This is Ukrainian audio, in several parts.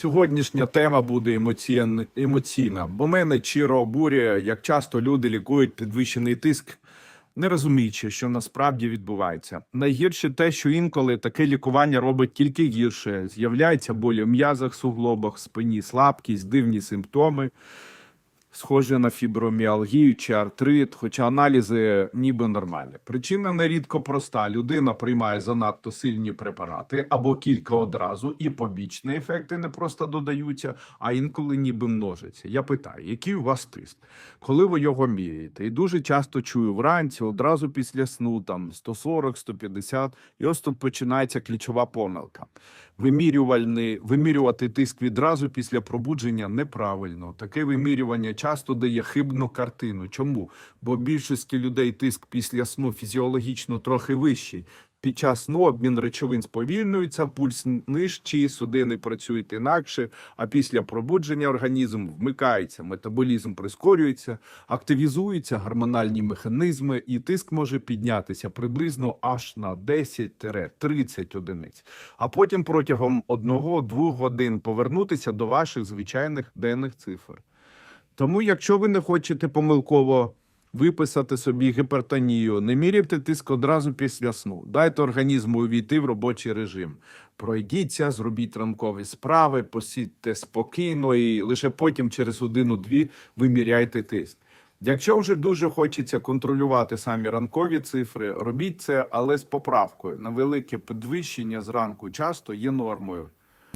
Сьогоднішня тема буде емоціон- емоційна, бо мене щиро обурює, як часто люди лікують підвищений тиск, не розуміючи, що насправді відбувається. Найгірше те, що інколи таке лікування робить тільки гірше. З'являється болі в м'язах, суглобах, спині, слабкість, дивні симптоми, схожі на фіброміалгію чи артрит, хоча аналізи ніби нормальні. Причина нерідко проста: людина приймає занадто сильні препарати або кілька одразу, і побічні ефекти не просто додаються, а інколи ніби множаться. Я питаю, який у вас тиск? Коли ви його міряєте? І дуже часто чую вранці, одразу після сну, там 140, 150, і ось тут починається ключова помилка. Вимірювальний, вимірювати тиск відразу після пробудження неправильно. Таке вимірювання часто дає хибну картину. Чому? Бо більшості людей тиск після сну фізіологічно трохи вищий. Під час сну обмін речовин сповільнюється, пульс нижчий, судини працюють інакше, а після пробудження організм вмикається, метаболізм прискорюється, активізуються гормональні механізми, і тиск може піднятися приблизно аж на 10-30 одиниць, а потім протягом 1-2 годин повернутися до ваших звичайних денних цифр. Тому, якщо ви не хочете помилково виписати собі гіпертонію, не міряйте тиск одразу після сну. Дайте організму увійти в робочий режим. Пройдіться, зробіть ранкові справи, посідьте спокійно і лише потім, через годину-дві, виміряйте тиск. Якщо вже дуже хочеться контролювати самі ранкові цифри, робіть це, але з поправкою. На велике підвищення зранку часто є нормою.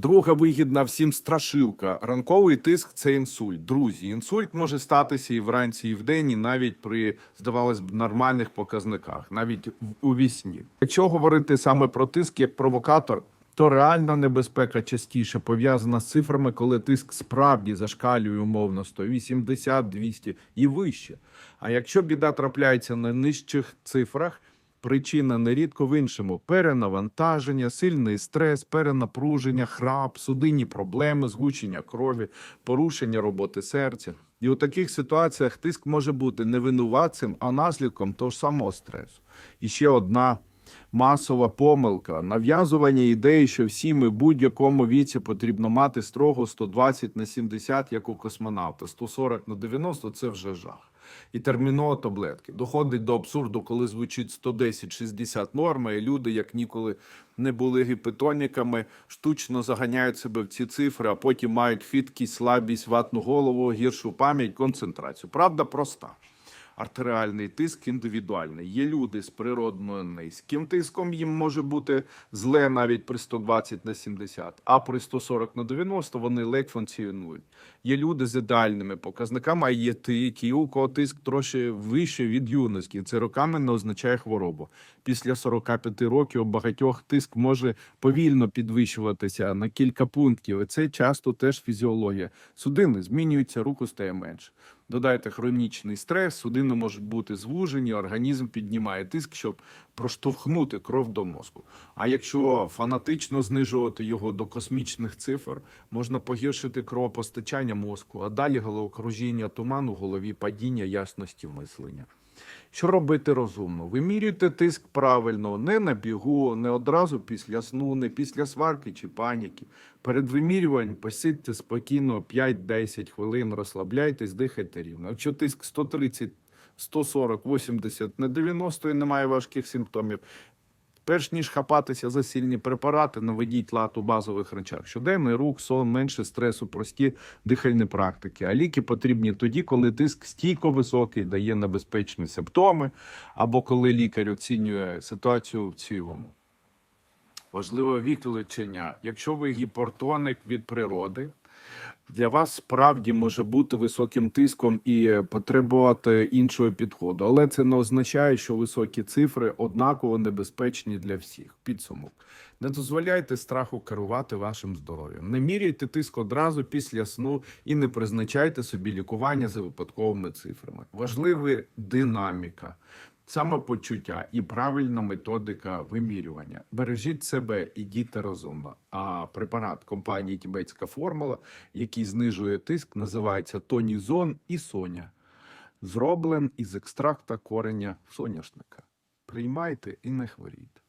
Друга вигідна всім страшилка. Ранковий тиск це інсульт. Друзі, інсульт може статися і вранці, і вдень, і навіть при, здавалось б, нормальних показниках, навіть у вісні. Якщо говорити саме про тиск як провокатор, то реальна небезпека частіше пов'язана з цифрами, коли тиск справді зашкалює умовно 180, 200 і вище. А якщо біда трапляється на нижчих цифрах, Причина нерідко в іншому: перенавантаження, сильний стрес, перенапруження, храп, судинні проблеми, згучення крові, порушення роботи серця. І у таких ситуаціях тиск може бути не винуватцем, а наслідком того ж самого стресу. І ще одна масова помилка нав'язування ідеї, що всім і в будь-якому віці потрібно мати строго 120 на 70, як у космонавта, 140 на 90 – це вже жах. І терміново таблетки. Доходить до абсурду, коли звучить 110-60 норма, і люди, як ніколи не були гіпетоніками, штучно заганяють себе в ці цифри, а потім мають хиткість, слабість, ватну голову, гіршу пам'ять, концентрацію. Правда проста. Артеріальний тиск індивідуальний. Є люди з природно низьким тиском, їм може бути зле навіть при 120 на 70, а при 140 на 90 вони ледь функціонують. Є люди з ідеальними показниками, а є ті, ті, у кого тиск трохи вище від юності. Це роками не означає хворобу. Після 45 років у багатьох тиск може повільно підвищуватися на кілька пунктів. І це часто теж фізіологія. Судини змінюються, руку стає менше. Додайте хронічний стрес, судини можуть бути звужені, організм піднімає тиск, щоб проштовхнути кров до мозку. А якщо фанатично знижувати його до космічних цифр, можна погіршити кровопостачання мозку, а далі головокружіння, туману, голові, падіння ясності мислення. Що робити розумно? Вимірюйте тиск правильно, не на бігу, не одразу після сну, не після сварки чи паніки. Перед вимірюванням посидьте спокійно 5-10 хвилин, розслабляйтесь, дихайте рівно. Якщо тиск 130, 140, 80 на 90 і немає важких симптомів, Перш ніж хапатися за сильні препарати, наведіть лад у базових речах. Щоденний рух, сон, менше стресу, прості дихальні практики. А ліки потрібні тоді, коли тиск стійко високий, дає небезпечні симптоми, або коли лікар оцінює ситуацію в цілому. Важливе виключення. Якщо ви гіпертоник від природи, для вас справді може бути високим тиском і потребувати іншого підходу. Але це не означає, що високі цифри однаково небезпечні для всіх. Підсумок. Не дозволяйте страху керувати вашим здоров'ям. Не міряйте тиск одразу після сну і не призначайте собі лікування за випадковими цифрами. Важлива динаміка. Самопочуття і правильна методика вимірювання. Бережіть себе і дійте розумно. А препарат компанії Тібетська формула, який знижує тиск, називається Тонізон і Соня. Зроблен із екстракта кореня соняшника. Приймайте і не хворійте.